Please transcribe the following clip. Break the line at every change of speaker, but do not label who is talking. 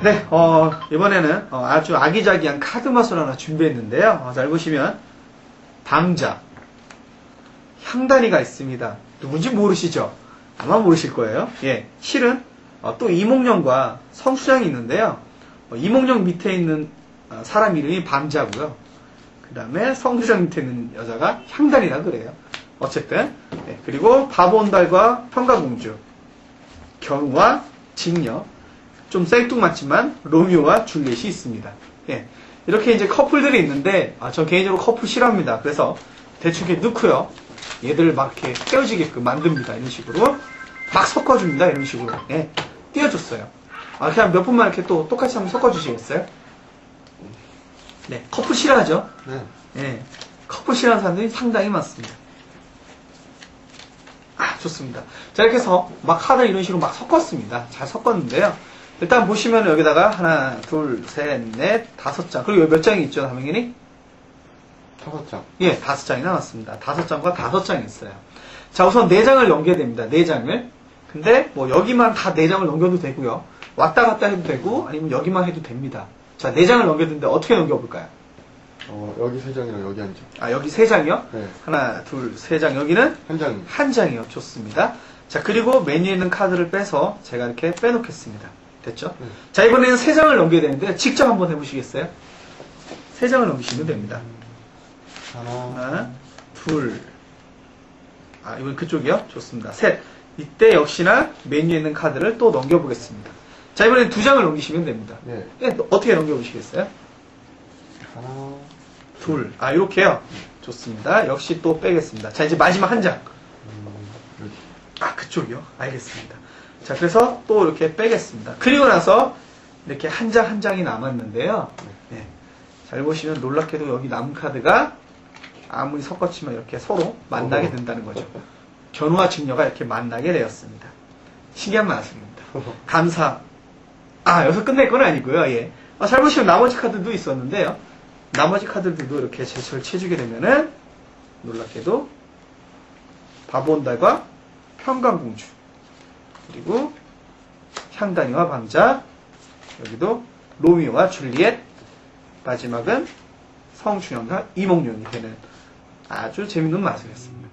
네, 어, 이번에는 어, 아주 아기자기한 카드 마술 하나 준비했는데요. 어, 잘 보시면 방자, 향단이가 있습니다. 누군지 모르시죠? 아마 모르실 거예요. 예, 실은 어, 또 이몽룡과 성수장이 있는데요. 어, 이몽룡 밑에 있는 어, 사람 이름이 방자고요. 그 다음에 성수장 밑에 있는 여자가 향단이라 그래요. 어쨌든 예, 그리고 바보온달과 평가공주, 견우와 직녀, 좀 생뚱맞지만 로미오와 줄리엣이 있습니다. 예. 이렇게 이제 커플들이 있는데 아, 저 개인적으로 커플 싫어합니다. 그래서 대충 이렇게 넣고요. 얘들을 막 이렇게 헤어지게끔 만듭니다. 이런 식으로 막 섞어줍니다. 이런 식으로 예. 띄워줬어요. 아, 그냥 몇 분만 이렇게 또 똑같이 한번 섞어주시겠어요? 네, 커플 싫어하죠?
네.
예. 커플 싫어하는 사람들이 상당히 많습니다. 아, 좋습니다. 자, 이렇게 해서 막 카드 이런 식으로 막 섞었습니다. 잘 섞었는데요. 일단 보시면 여기다가 하나, 둘, 셋, 넷, 다섯 장. 그리고 여기 몇 장이 있죠, 담행인이?
다섯 장.
예, 다섯 장이 나왔습니다. 다섯 장과 다섯 장이 있어요. 자, 우선 네 장을 넘겨야 됩니다. 네 장을. 근데 뭐 여기만 다 네 장을 넘겨도 되고요. 왔다 갔다 해도 되고 아니면 여기만 해도 됩니다. 자, 네 장을 넘겼는데 어떻게 넘겨볼까요?
어, 여기 세 장이랑 여기 한 장.
아, 여기 세 장이요?
네.
하나, 둘, 세 장. 여기는
한 장.
한 장이요. 좋습니다. 자, 그리고 메뉴에 있는 카드를 빼서 제가 이렇게 빼놓겠습니다. 됐죠?
네.
자, 이번에는 세 장을 넘겨야 되는데 직접 한번 해보시겠어요? 세 장을 넘기시면 됩니다.
하나.
둘, 아, 이건 그쪽이요? 좋습니다. 셋. 이때 역시나 메뉴에 있는 카드를 또 넘겨보겠습니다. 자, 이번엔 두 장을 넘기시면 됩니다.
네.
네, 어떻게 넘겨보시겠어요?
하나.
둘. 아, 이렇게요? 좋습니다. 역시 또 빼겠습니다. 자, 이제 마지막 한 장.
음.
아, 그쪽이요? 알겠습니다. 자, 그래서 또 이렇게 빼겠습니다. 그리고 나서 이렇게 한 장한 장이 남았는데요. 네. 잘 보시면 놀랍게도 여기 남은 카드가 아무리 섞었지만 이렇게 서로 만나게
어허.
된다는 거죠. 견우와 직녀가 이렇게 만나게 되었습니다. 신기한 말씀입니다. 감사. 아, 여기서 끝낼 건 아니고요. 예. 아, 잘 보시면 나머지 카드도 있었는데요. 나머지 카드들도 이렇게 제철 쳐주게 되면은 놀랍게도 바보온달과 평강공주 그리고 향단이와 방자 여기도 로미오와 줄리엣 마지막은 성준영과 이몽룡이 되는 아주 재밌는 마술이었습니다.